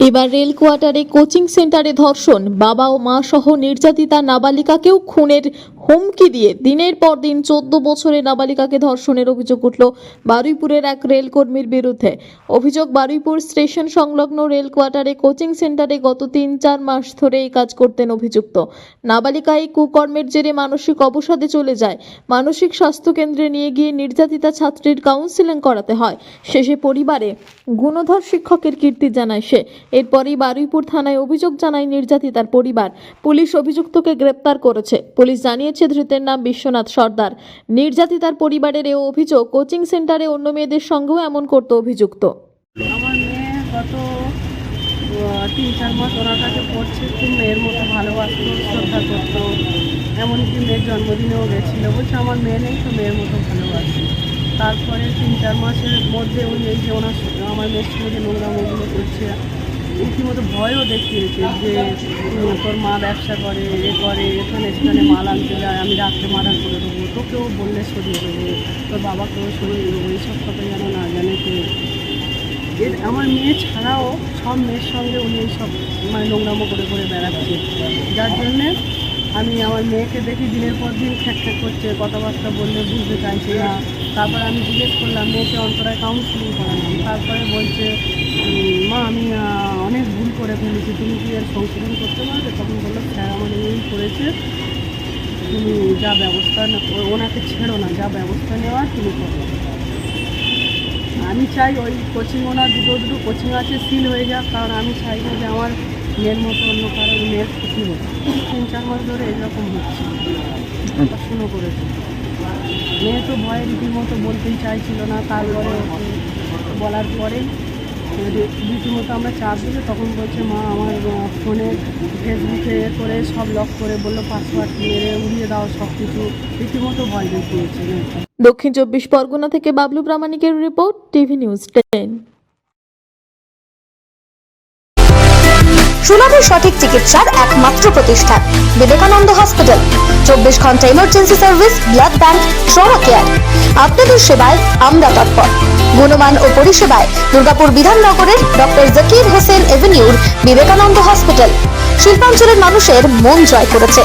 এবার রেল কোয়ার্টারে কোচিং সেন্টারে ধর্ষণ। বাবা ও মা সহ নির্যাতিতা নাবালিকাকেও খুনের হুমকি দিয়ে দিনের পর দিন চোদ্দ বছরের নাবালিকাকে ধর্ষণের অভিযোগ উঠল বারুইপুরের এক রেলকর্মীর বিরুদ্ধে। অভিযোগ, বারুইপুর স্টেশন সংলগ্ন রেল কোয়ার্টারে কোচিং সেন্টারে গত তিন চার মাস ধরে এই কাজ করতেন অভিযুক্ত। নাবালিকা এই কুকর্মের জেরে মানসিক অবসাদে চলে যায়। মানসিক স্বাস্থ্য কেন্দ্রে নিয়ে গিয়ে নির্যাতিতা ছাত্রীর কাউন্সিলিং করাতে হয়। শেষে পরিবারে গুণধর শিক্ষকের কীর্তি জানায় সে। এরপরই বারুইপুর থানায় অভিযোগ জানায় নির্যাতিতার পরিবার। পুলিশ অভিযুক্তকে গ্রেপ্তার করেছে। পুলিশ জানিয়েছে ধৃতের নাম বিশ্বনাথ সর্দার। নির্যাতিতার পরিবারের এ অভিযোগ কোচিং সেন্টারে অন্য মেয়েদের সঙ্গেও এমন করত অভিযুক্ত। আমার মেয়ে গত তিন চার মাস ওনার কাছে পড়ছে, খুব মেয়ের মতো ভালোবাসতো, শ্রদ্ধা করতো, এমনকি মেয়ের জন্মদিনেও গেছিল। বলছে, আমার মেয়ে নেই, তো মেয়ের মতো ভালোবাসি। তারপরে তিন চার মাসের মধ্যে উনি এই যে ওনার, আমার মেয়ের সঙ্গে নোংরামোগুলো করছে রীতিমতো ভয়ও দেখিয়েছে যে তোর মা ব্যবসা করে, এ করে, এখানে সেখানে মাল আনতে যায়, আমি রাত্রে মার্ডার করে দেবো। তোকেও বললে সরিয়ে দেবো, তোর বাবাকেও সরিয়ে দেবো, এইসব কথা যেন না জানে কেউ এর আমার মেয়ে ছাড়াও সব মেয়ের সঙ্গে উনি সব মানে নোংরামো করে করে বেড়াচ্ছে। যার জন্যে আমি আমার মেয়েকে দেখি দিনের পর দিন খ্যাক খ্যাক করছে, কথাবার্তা বললে বুঝতে চাইছে না। তারপর আমি জিজ্ঞেস করলাম, মেয়েকে অন্তরায় কাউন্সিলিং করালাম। তারপরে বলছে মা, আমি করে ফেলেছি। তুমি কি আর সংশোধন করতে পারবে? তখন বলল স্যার আমার এই করেছে। তুমি যা ব্যবস্থা ওনাকে ছেড়ো না, যা ব্যবস্থা নেওয়ার তুমি করো। আমি চাই ওই কোচিং, ওনার দুটো দুটো কোচিং আছে, সিল হয়ে যাক। কারণ আমি চাই না যে আমার মেয়ের মতো অন্য কারোর মেয়ের ক্ষতি হোক। তিন, চার মাস ধরে এরকম হচ্ছে। পড়াশুনো করেছে। মেয়ে তো ভয়ে রীতিমতো বলতেই চাইছিল না। তারপরে বলার পরেই রীতিমতো আমরা চাপ দিলে তখন বলছে, মা, আমার ফোনে ফেসবুকে করে সব লক করে বলল পাসওয়ার্ড মেরে উড়িয়ে দাও সব কিছু রীতিমতো ভয় দেখিয়েছে। দক্ষিণ চব্বিশ পরগনা থেকে বাবলু প্রামাণিকের রিপোর্ট, টিভি নিউজ টেন। সুলভের সঠিক চিকিৎসার একমাত্র প্রতিষ্ঠান, বিবেকানন্দ হসপিটাল। চব্বিশ ঘণ্টা emergency service blood bank trauma care আপনাদের সেবায় আমরা তৎপর। গুণমান ও পরিষেবায় দুর্গাপুর বিধাননগরের ডক্টর জাকির হোসেন এভিনিউর বিবেকানন্দ হসপিটাল। শিল্পাঞ্চলের মানুষের মন জয় করেছে।